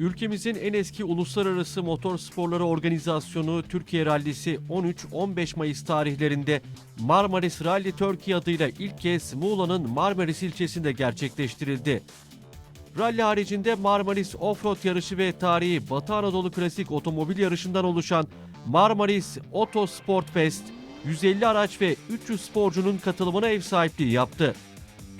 Ülkemizin en eski uluslararası motor sporları organizasyonu Türkiye Rallisi 13-15 Mayıs tarihlerinde Marmaris Rally Turkey adıyla ilk kez Muğla'nın Marmaris ilçesinde gerçekleştirildi. Rally haricinde Marmaris Offroad yarışı ve tarihi Batı Anadolu Klasik otomobil yarışından oluşan Marmaris Auto Sport Fest, 150 araç ve 300 sporcunun katılımına ev sahipliği yaptı.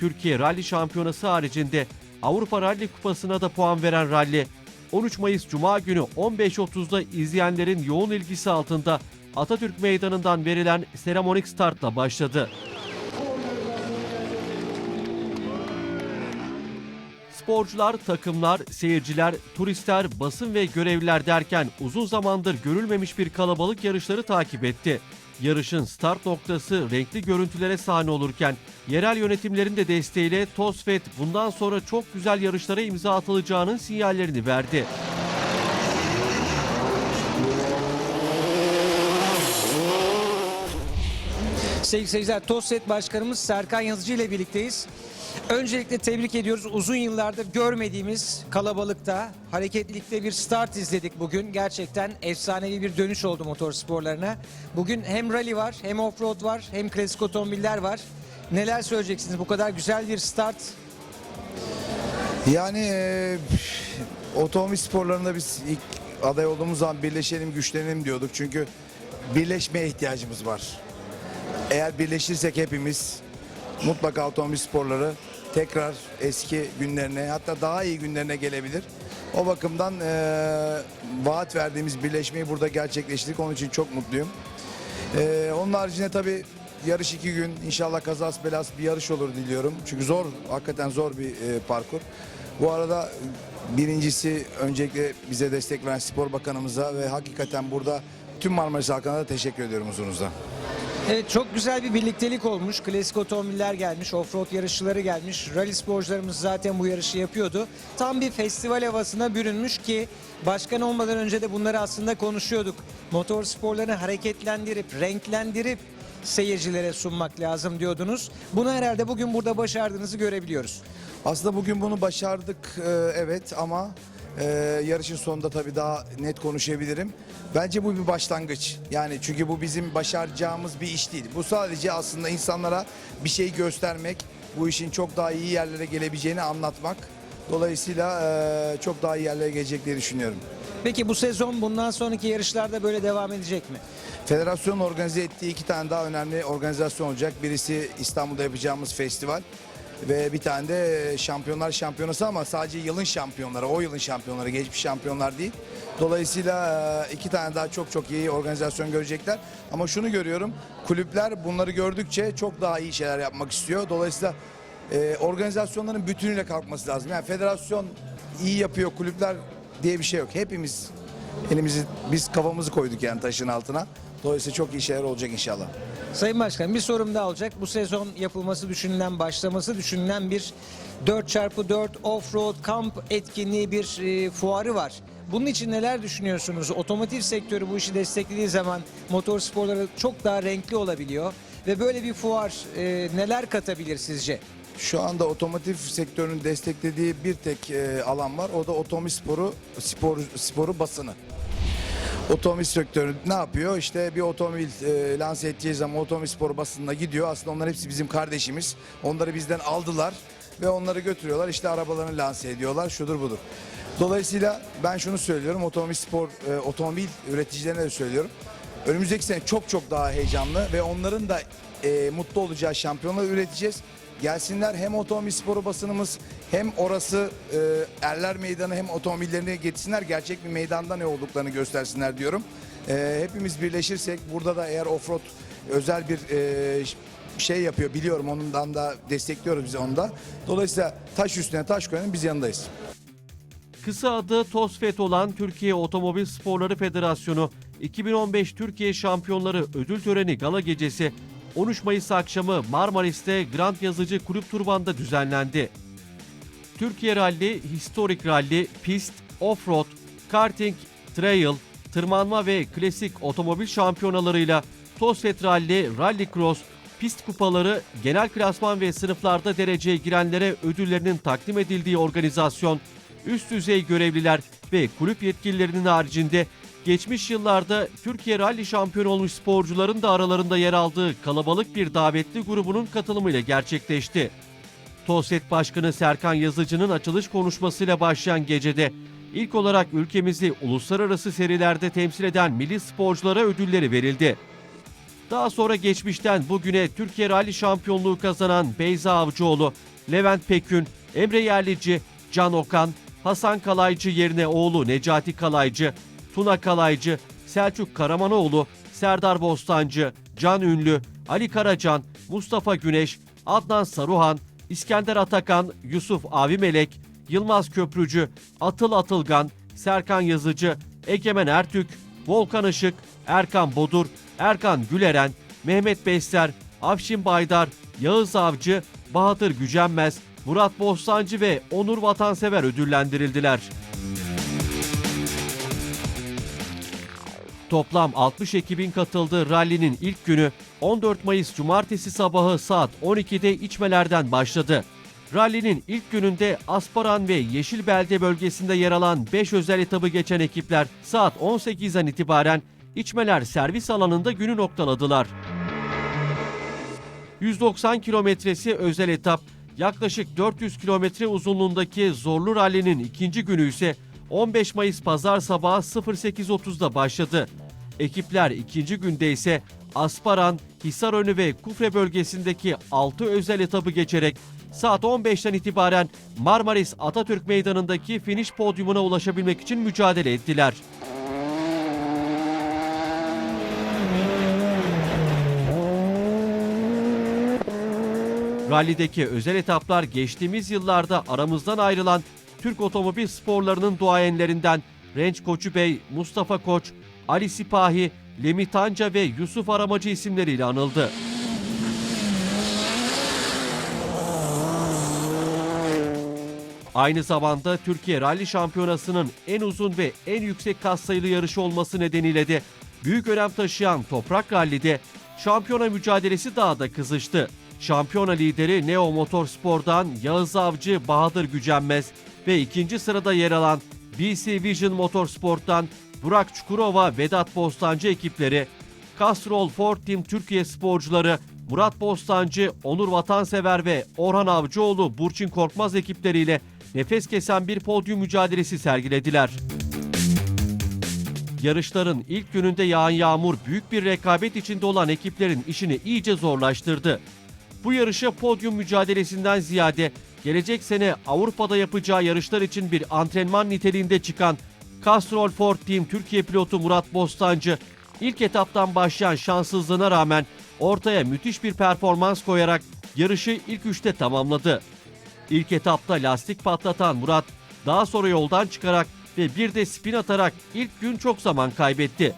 Türkiye Rally Şampiyonası haricinde Avrupa Rally Kupası'na da puan veren rally, 13 Mayıs Cuma günü 15.30'da izleyenlerin yoğun ilgisi altında Atatürk Meydanı'ndan verilen seremonik startla başladı. Sporcular, takımlar, seyirciler, turistler, basın ve görevliler derken uzun zamandır görülmemiş bir kalabalık yarışları takip etti. Yarışın start noktası renkli görüntülere sahne olurken yerel yönetimlerin de desteğiyle TOSFET bundan sonra çok güzel yarışlara imza atılacağının sinyallerini verdi. Sevgili seyirciler, TOSET Başkanımız Serkan Yazıcı ile birlikteyiz. Öncelikle tebrik ediyoruz. Uzun yıllardır görmediğimiz kalabalıkta, hareketlilikte bir start izledik bugün. Gerçekten efsanevi bir dönüş oldu motor sporlarına. Bugün hem rally var, hem offroad var, hem klasik otomobiller var. Neler söyleyeceksiniz? Bu kadar güzel bir start. Yani e, otomobil sporlarında biz ilk aday olduğumuz zaman birleşelim, güçlenelim diyorduk. Çünkü birleşmeye ihtiyacımız var. Eğer birleşirsek hepimiz mutlaka otomobil sporları tekrar eski günlerine hatta daha iyi günlerine gelebilir. O bakımdan e, vaat verdiğimiz birleşmeyi burada gerçekleştirdik. Onun için çok mutluyum. E, onun haricinde tabii yarış iki gün inşallah kazas belas bir yarış olur diliyorum. Çünkü zor, hakikaten zor bir e, parkur. Bu arada birincisi öncelikle bize destek veren spor bakanımıza ve hakikaten burada tüm Marmaris halkına da teşekkür ediyorum huzurunuzda. Evet çok güzel bir birliktelik olmuş. Klasik otomobiller gelmiş, offroad yarışçıları gelmiş. Rally sporcularımız zaten bu yarışı yapıyordu. Tam bir festival havasına bürünmüş ki başkan olmadan önce de bunları aslında konuşuyorduk. Motor sporlarını hareketlendirip, renklendirip seyircilere sunmak lazım diyordunuz. Bunu herhalde bugün burada başardığınızı görebiliyoruz. Aslında bugün bunu başardık e, evet ama e, yarışın sonunda tabii daha net konuşabilirim. Bence bu bir başlangıç. Yani çünkü bu bizim başaracağımız bir iş değil. Bu sadece aslında insanlara bir şey göstermek, bu işin çok daha iyi yerlere gelebileceğini anlatmak. Dolayısıyla e, çok daha iyi yerlere gelecek diye düşünüyorum. Peki bu sezon bundan sonraki yarışlarda böyle devam edecek mi? Federasyonun organize ettiği iki tane daha önemli organizasyon olacak. Birisi İstanbul'da yapacağımız festival ve bir tane de Şampiyonlar Şampiyonası ama sadece yılın şampiyonları, o yılın şampiyonları, geçmiş şampiyonlar değil. Dolayısıyla e, iki tane daha çok çok iyi organizasyon görecekler. Ama şunu görüyorum, kulüpler bunları gördükçe çok daha iyi şeyler yapmak istiyor. Dolayısıyla e, organizasyonların bütünüyle kalkması lazım. Yani federasyon iyi yapıyor, kulüpler diye bir şey yok. Hepimiz elimizi, biz kafamızı koyduk yani taşın altına. Dolayısıyla çok iyi şeyler olacak inşallah. Sayın Başkan bir sorum daha olacak. Bu sezon yapılması düşünülen, başlaması düşünülen bir 4x4 off-road kamp etkinliği bir e, fuarı var. Bunun için neler düşünüyorsunuz? Otomotiv sektörü bu işi desteklediği zaman motor sporları çok daha renkli olabiliyor. Ve böyle bir fuar e, neler katabilir sizce? Şu anda otomotiv sektörünün desteklediği bir tek e, alan var. O da otomobil sporu, spor, sporu basını. Otomobil sektörü ne yapıyor? İşte bir otomobil e, lanse edeceği zaman otomobil sporu basınına gidiyor. Aslında onlar hepsi bizim kardeşimiz. Onları bizden aldılar ve onları götürüyorlar. İşte arabalarını lanse ediyorlar. Şudur budur. Dolayısıyla ben şunu söylüyorum. Otomobil spor, e, otomobil üreticilerine de söylüyorum. Önümüzdeki sene çok çok daha heyecanlı ve onların da e, mutlu olacağı şampiyonlar üreteceğiz. Gelsinler hem otomobil sporu basınımız hem orası e, Erler Meydanı hem otomobillerini getirsinler. Gerçek bir meydanda ne olduklarını göstersinler diyorum. E, hepimiz birleşirsek burada da eğer offroad özel bir e, şey yapıyor biliyorum ondan da destekliyoruz biz onu da. Dolayısıyla taş üstüne taş koyanın biz yanındayız. Kısa adı TOSFET olan Türkiye Otomobil Sporları Federasyonu 2015 Türkiye Şampiyonları Ödül Töreni Gala Gecesi 13 Mayıs akşamı Marmaris'te Grand Yazıcı Kulüp Turban'da düzenlendi. Türkiye Rally, Historik Rally, Pist, Offroad, Karting, Trail, tırmanma ve klasik otomobil şampiyonalarıyla TOSFET Rally, Rally Cross, pist kupaları, genel klasman ve sınıflarda dereceye girenlere ödüllerinin takdim edildiği organizasyon, üst düzey görevliler, ve kulüp yetkililerinin haricinde geçmiş yıllarda Türkiye Rally şampiyonu olmuş sporcuların da aralarında yer aldığı kalabalık bir davetli grubunun katılımıyla gerçekleşti. TOSET Başkanı Serkan Yazıcı'nın açılış konuşmasıyla başlayan gecede ilk olarak ülkemizi uluslararası serilerde temsil eden milli sporculara ödülleri verildi. Daha sonra geçmişten bugüne Türkiye Rally şampiyonluğu kazanan Beyza Avcıoğlu, Levent Pekün, Emre Yerlici, Can Okan, Hasan Kalaycı yerine oğlu Necati Kalaycı, Tuna Kalaycı, Selçuk Karamanoğlu, Serdar Bostancı, Can Ünlü, Ali Karacan, Mustafa Güneş, Adnan Saruhan, İskender Atakan, Yusuf Avimelek, Yılmaz Köprücü, Atıl Atılgan, Serkan Yazıcı, Egemen Ertük, Volkan Işık, Erkan Bodur, Erkan Güleren, Mehmet Besler, Afşin Baydar, Yağız Avcı, Bahadır Gücenmez, Murat Bostancı ve Onur Vatansever ödüllendirildiler. Toplam 60 ekibin katıldığı rallinin ilk günü 14 Mayıs Cumartesi sabahı saat 12'de içmelerden başladı. Rallinin ilk gününde Asparan ve Yeşilbelde bölgesinde yer alan 5 özel etabı geçen ekipler saat 18'den itibaren içmeler servis alanında günü noktaladılar. 190 kilometresi özel etap, yaklaşık 400 kilometre uzunluğundaki zorlu rallinin ikinci günü ise 15 Mayıs pazar sabahı 08.30'da başladı. Ekipler ikinci günde ise Asparan, Hisarönü ve Kufre bölgesindeki 6 özel etabı geçerek saat 15'ten itibaren Marmaris Atatürk Meydanı'ndaki finish podyumuna ulaşabilmek için mücadele ettiler. Rallideki özel etaplar geçtiğimiz yıllarda aramızdan ayrılan Türk otomobil sporlarının duayenlerinden Renç Koçu Bey, Mustafa Koç, Ali Sipahi, Lemi Tanca ve Yusuf Aramacı isimleriyle anıldı. Aynı zamanda Türkiye Rally Şampiyonası'nın en uzun ve en yüksek katsayılı yarışı olması nedeniyle de büyük önem taşıyan Toprak Rally'de şampiyona mücadelesi daha da kızıştı. Şampiyona lideri Neo Motorspor'dan Yağız Avcı, Bahadır Gücenmez ve ikinci sırada yer alan BC Vision Motorsport'tan Burak Çukurova, Vedat Bostancı ekipleri, Castrol Ford Team Türkiye sporcuları Murat Bostancı, Onur Vatansever ve Orhan Avcıoğlu, Burçin Korkmaz ekipleriyle nefes kesen bir podyum mücadelesi sergilediler. Yarışların ilk gününde yağan yağmur büyük bir rekabet içinde olan ekiplerin işini iyice zorlaştırdı. Bu yarışa podyum mücadelesinden ziyade gelecek sene Avrupa'da yapacağı yarışlar için bir antrenman niteliğinde çıkan Castrol Ford Team Türkiye pilotu Murat Bostancı ilk etaptan başlayan şanssızlığına rağmen ortaya müthiş bir performans koyarak yarışı ilk üçte tamamladı. İlk etapta lastik patlatan Murat daha sonra yoldan çıkarak ve bir de spin atarak ilk gün çok zaman kaybetti.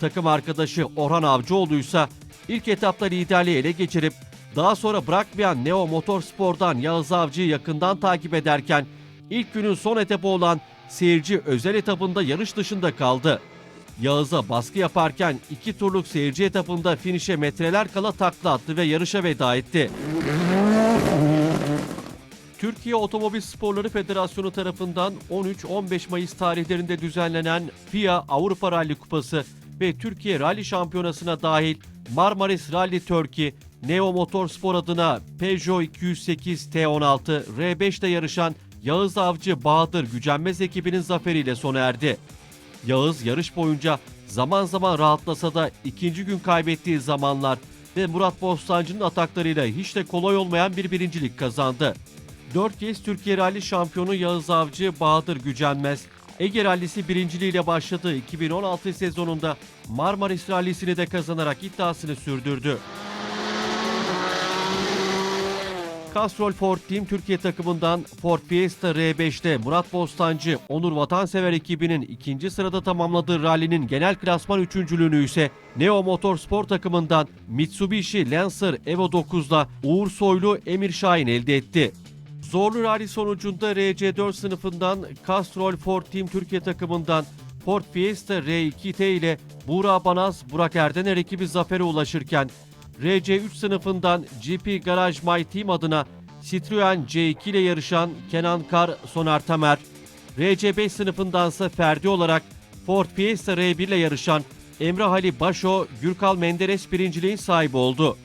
Takım arkadaşı Orhan Avcıoğlu ise ilk etapta liderliği ele geçirip daha sonra bırakmayan Neo Motorspor'dan Yağız Avcı'yı yakından takip ederken ilk günün son etabı olan seyirci özel etapında yarış dışında kaldı. Yağız'a baskı yaparken iki turluk seyirci etapında finişe metreler kala takla attı ve yarışa veda etti. Türkiye Otomobil Sporları Federasyonu tarafından 13-15 Mayıs tarihlerinde düzenlenen FIA Avrupa Rally Kupası ve Türkiye Rally Şampiyonası'na dahil Marmaris Rally Turkey, Neo Motorspor adına Peugeot 208 T16 R5'te yarışan Yağız Avcı Bahadır Gücenmez ekibinin zaferiyle sona erdi. Yağız yarış boyunca zaman zaman rahatlasa da ikinci gün kaybettiği zamanlar ve Murat Bostancı'nın ataklarıyla hiç de kolay olmayan bir birincilik kazandı. 4 kez Türkiye Rally şampiyonu Yağız Avcı, Bahadır Gücenmez, Ege Rallisi birinciliğiyle başladığı 2016 sezonunda Marmaris Rallisini de kazanarak iddiasını sürdürdü. Castrol Ford Team Türkiye takımından Ford Fiesta R5'te Murat Bostancı, Onur Vatansever ekibinin ikinci sırada tamamladığı rallinin genel klasman üçüncülüğünü ise Neo Motorsport takımından Mitsubishi Lancer Evo 9'da Uğur Soylu, Emir Şahin elde etti. Zorlu rally sonucunda RC4 sınıfından Castrol Ford Team Türkiye takımından Ford Fiesta R2T ile Buğra Banaz, Burak Erdener ekibi zafere ulaşırken RC3 sınıfından GP Garage My Team adına Citroen C2 ile yarışan Kenan Kar, Soner Tamer, RC5 sınıfındansa ferdi olarak Ford Fiesta R1 ile yarışan Emre Ali Başo, Gürkal Menderes birinciliğin sahibi oldu.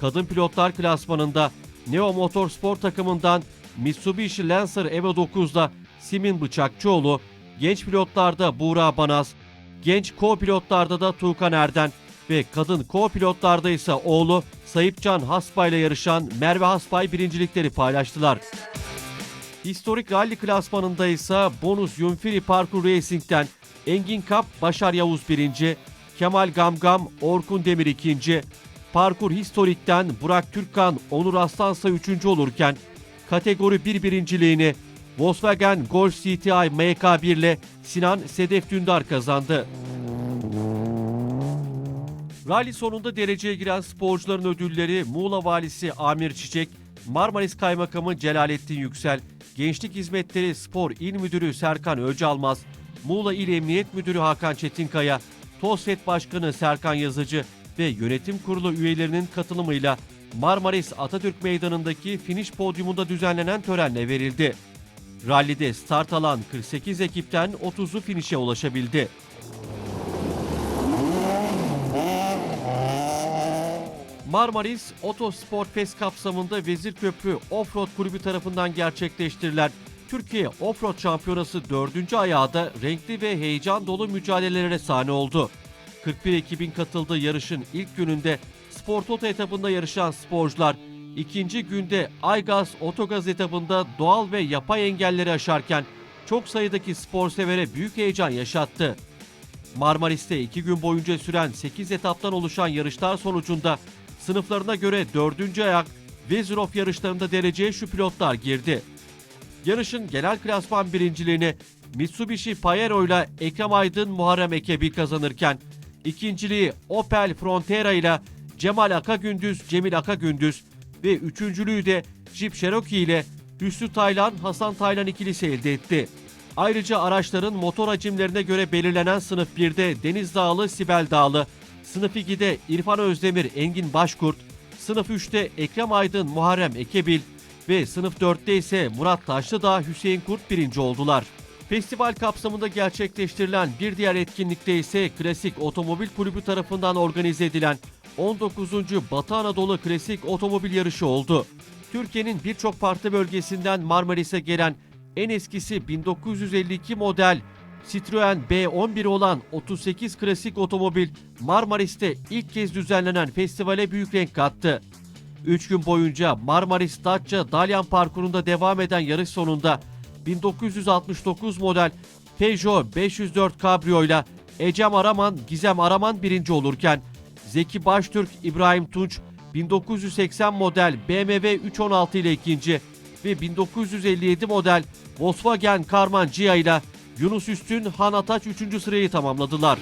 Kadın pilotlar klasmanında Neo Motorsport takımından Mitsubishi Lancer Evo 9'da Simin Bıçakçıoğlu, genç pilotlarda Buğra Banaz, genç co-pilotlarda da Tuğkan Erden ve kadın co-pilotlarda ise oğlu Sayıpcan Haspay ile yarışan Merve Haspay birincilikleri paylaştılar. Historik rally klasmanında ise Bonus Yunfiri Parkur Racing'den Engin Kap Başar Yavuz birinci, Kemal Gamgam Orkun Demir ikinci, Parkur Historik'ten Burak Türkkan Onur Aslansa üçüncü olurken kategori 1 birinciliğini Volkswagen Golf CTI MK1 ile Sinan Sedef Dündar kazandı. Rally sonunda dereceye giren sporcuların ödülleri Muğla Valisi Amir Çiçek, Marmaris Kaymakamı Celalettin Yüksel, Gençlik Hizmetleri Spor İl Müdürü Serkan Öcalmaz, Muğla İl Emniyet Müdürü Hakan Çetinkaya, TOSFET Başkanı Serkan Yazıcı ve yönetim kurulu üyelerinin katılımıyla Marmaris Atatürk Meydanı'ndaki finish podyumunda düzenlenen törenle verildi. Rallide start alan 48 ekipten 30'u finişe ulaşabildi. Marmaris Otosport Fest kapsamında Vezirköprü Offroad Kulübü tarafından gerçekleştirilen Türkiye Offroad Şampiyonası 4. ayağı da renkli ve heyecan dolu mücadelelere sahne oldu. 41 ekibin katıldığı yarışın ilk gününde Spor Toto etabında yarışan sporcular ikinci günde Aygaz Otogaz etabında doğal ve yapay engelleri aşarken çok sayıdaki spor severe büyük heyecan yaşattı. Marmaris'te iki gün boyunca süren 8 etaptan oluşan yarışlar sonucunda sınıflarına göre 4. ayak Vezirof yarışlarında dereceye şu pilotlar girdi. Yarışın genel klasman birinciliğini Mitsubishi Pajero ile Ekrem Aydın Muharrem Ekebi kazanırken ikinciliği Opel Frontera ile Cemal Akagündüz Cemil Akagündüz ve üçüncülüğü de Jeep Cherokee ile Hüsnü Taylan Hasan Taylan ikilisi elde etti. Ayrıca araçların motor hacimlerine göre belirlenen sınıf 1'de Deniz Dağlı Sibel Dağlı, sınıf 2'de İrfan Özdemir Engin Başkurt, sınıf 3'te Ekrem Aydın Muharrem Ekebil ve sınıf 4'te ise Murat Taşlıdağ Hüseyin Kurt birinci oldular. Festival kapsamında gerçekleştirilen bir diğer etkinlikte ise Klasik Otomobil Kulübü tarafından organize edilen 19. Batı Anadolu Klasik Otomobil Yarışı oldu. Türkiye'nin birçok farklı bölgesinden Marmaris'e gelen en eskisi 1952 model Citroen B11 olan 38 klasik otomobil Marmaris'te ilk kez düzenlenen festivale büyük renk kattı. 3 gün boyunca Marmaris Datça Dalyan parkurunda devam eden yarış sonunda 1969 model Peugeot 504 Cabrio ile Ecem Araman, Gizem Araman birinci olurken Zeki Baştürk, İbrahim Tunç 1980 model BMW 316 ile ikinci ve 1957 model Volkswagen Karman Gia ile Yunus Üstün, Han Ataç 3. sırayı tamamladılar.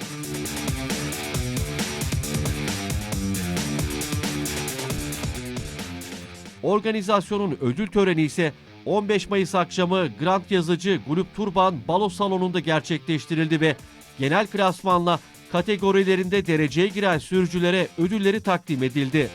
Organizasyonun ödül töreni ise 15 Mayıs akşamı Grand Yazıcı Gulup Turban Balo Salonu'nda gerçekleştirildi ve genel klasmanla kategorilerinde dereceye giren sürücülere ödülleri takdim edildi.